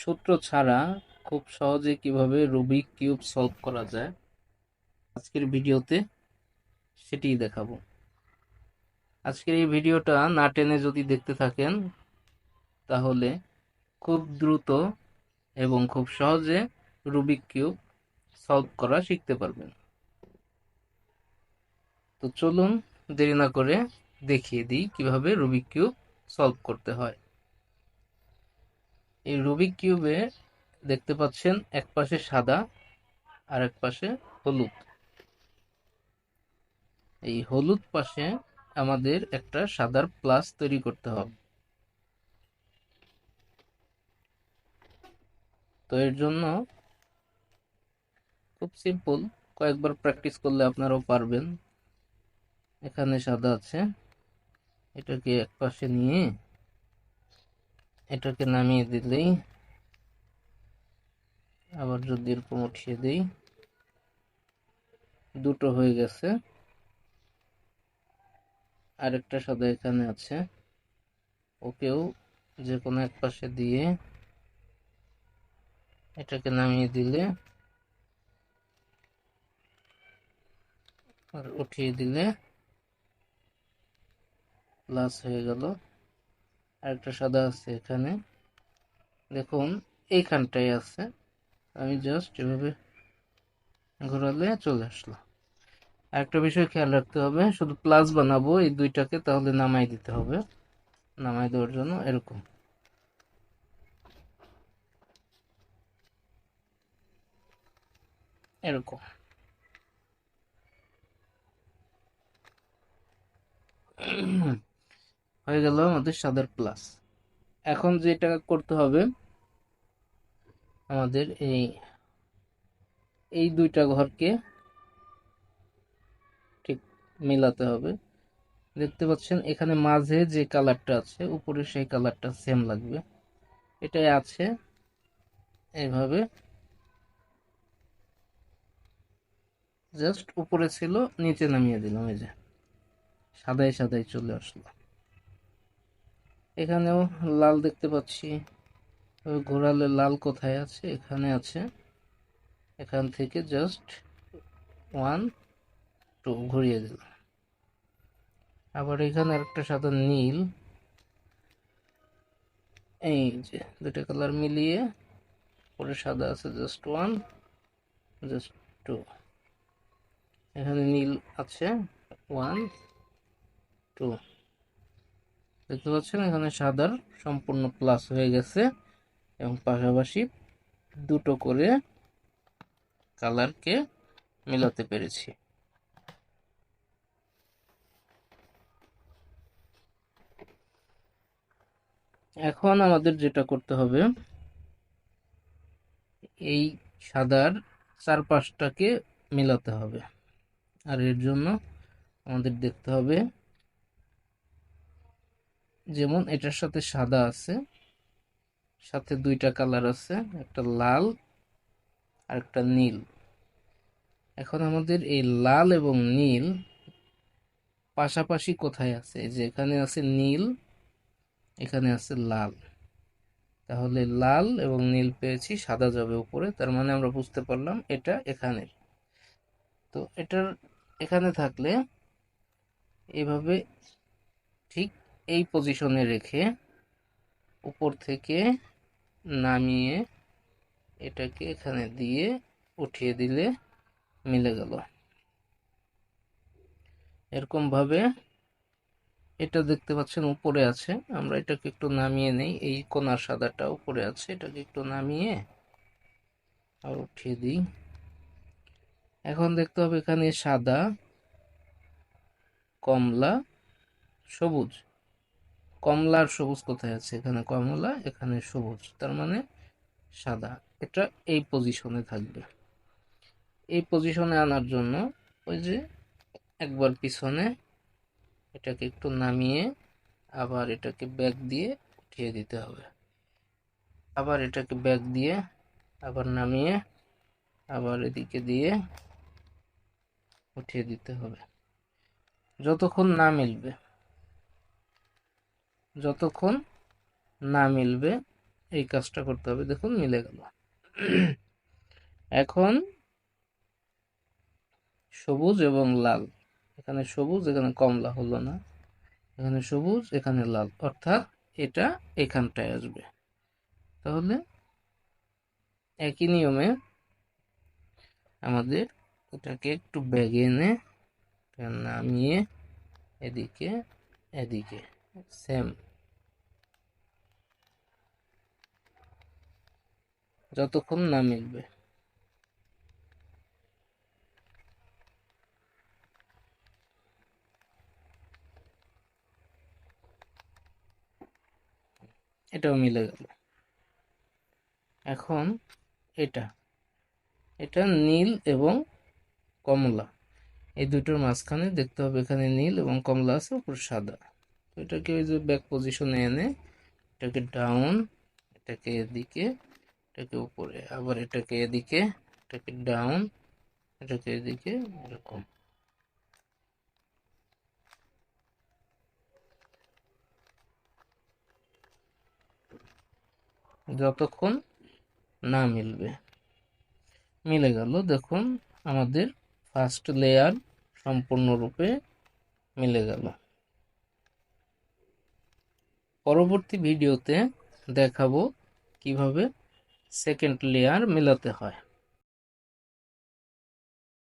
সূত্র ছাড়া খুব সহজে কীভাবে রুবিক কিউব সলভ করা যায়, আজকের ভিডিওতে সেটিই দেখাবো। আজকের এই ভিডিওটা না টেনে যদি দেখতে থাকেন, তাহলে খুব দ্রুত এবং খুব সহজে রুবিক কিউব সলভ করা শিখতে পারবেন। তো চলুন দেরি না করে দেখিয়ে দিই কীভাবে রুবিক কিউব সলভ করতে হয়। এই রুবিক কিউবে দেখতে পাচ্ছেন এক পাশে সাদা আর এক পাশে হলুদ। এই হলুদ পাশে আমাদের একটা সাদার প্লাস তৈরি করতে হবে। তো এর জন্য খুব সিম্পল কয়েকবার প্র্যাকটিস করলে আপনারাও পারবেন। এখানে সাদা আছে। এটাকে এক পাশে নিয়ে এটাকে নামিয়ে দিলেই আবার যদি এরকম উঠিয়ে দিই, দুটো হয়ে গেছে। আরেকটা সাদা এখানে আছে। ওকেও যে কোনো এক পাশে দিয়ে এটাকে নামিয়ে দিলে আর উঠিয়ে দিলে প্লাস হয়ে গেল। আরেকটা সাদা আছে এখানে। দেখুন, এইখানটাই আছে। আমি জাস্ট এভাবে ঘোরালে চলে আসলো আরেকটা বিষয় খেয়াল রাখতে হবে, শুধু প্লাস বানাবো এই দুইটাকে, তাহলে নামাই দিতে হবে। নামাই দেওয়ার জন্য এরকম। এরকম। হয়ে গেল আমাদের সাদার প্লাস এখন যেটা করতে হবে, আমাদের এই এই দুইটা ঘরকে ঠিক মিলাতে হবে। দেখতে পাচ্ছেন এখানে মাঝে যে কালারটা আছে, উপরে সেই কালারটা সেম লাগবে। এটাই আছে। এইভাবে জাস্ট উপরে ছিল, নিচে নামিয়ে দিলাম, এই যে। সাদাই সাদাই চলে আসলো। এখানেও লাল দেখতে পাচ্ছি। ঘোরালে লাল কোথায় আছে? এখানে আছে। এখান থেকে জাস্ট ওয়ান টু ঘুরিয়ে দিলাম। আবার এখানে আরেকটা সাদা নীল। এই যে, দুটো কালার মিলিয়ে পরে সাদা আছে জাস্ট ওয়ান জাস্ট টু এখানে নীল আছে ওয়ান টু দেখতে পাচ্ছেন, এখানে সাদার সম্পূর্ণ প্লাস হয়ে গেছে এবং পাশাপাশি দুটো করে কালারকে মেলাতে পেরেছি। এখন আমাদের যেটা করতে হবে, এই সাদার চারপাশটাকে মেলাতে হবে। আর এর জন্য আমাদের দেখতে হবে যেমন এটার সাথে সাদা আছে, সাথে দুইটা কালার আছে, একটা লাল আর একটা নীল। এখন আমাদের এই লাল এবং নীল পাশাপাশি কোথায় আছে? যে এখানে আছে নীল, এখানে আছে লাল। তাহলে লাল এবং নীল পেয়েছি, সাদা যাবে উপরে, তার মানে আমরা বুঝতে পারলাম এটা এখানের। তো এটার এখানে থাকলে এভাবে ঠিক এই পজিশনে রেখে উপর থেকে নামিয়ে এটাকে এখানে দিয়ে উঠিয়ে দিলে মিলে গেল। এরকমভাবে এটা দেখতে পাচ্ছেন উপরে আছে। আমরা এটাকে একটু নামিয়ে নেই। এই কোনার সাদাটা উপরে আছে। এটাকে একটু নামিয়ে আর উঠিয়ে দিই। এখন দেখতে হবে এখানে সাদা, কমলা, সবুজ। কমলা আর সবুজ কোথায় আছে? এখানে কমলা, এখানে সবুজ। তার মানে সাদা। এটা এই পজিশনে থাকবে। এই পজিশনে আনার জন্য ওই যে একবার পিছনে এটাকে একটু নামিয়ে আবার এটাকে ব্যাগ দিয়ে উঠিয়ে দিতে হবে। আবার এটাকে ব্যাগ দিয়ে আবার নামিয়ে আবার এদিকে দিয়ে উঠিয়ে দিতে হবে। যতক্ষণ না মিলবে। যতক্ষণ না মিলবে, এই কাজটা করতে হবে। দেখুন, মিলে গেল। এখন সবুজ এবং লাল। এখানে সবুজ, এখানে কমলা হলো না। এখানে সবুজ, এখানে লাল। অর্থাৎ এটা এখানটায় আসবে। তাহলে একই নিয়মে আমাদের এটাকে একটু ব্যাগে এনে নামিয়ে এদিকে এদিকে। সেম যতক্ষণ না মিলবে। এটাও মিলে গেল। এখন এটা। এটা নীল এবং কমলা। এই দুটোর মাঝখানে দেখতে হবে এখানে নীল এবং কমলা আছে, উপর সাদা। তো এটাকে ওই যে ব্যাক পজিশনে এনে এটাকে ডাউন এটাকে এদিকে এটাকে উপরে, আবার এটাকে এদিকে, এটাকে ডাউন এটাকে এদিকে, এরকম। যতক্ষণ না মিলবে। মিলে গেল, দেখুন, আমাদের ফার্স্ট লেয়ার সম্পূর্ণরূপে মিলে গেল। পরবর্তী ভিডিওতে দেখাবো কীভাবে সেকেন্ড লেয়ার মেলাতে হয়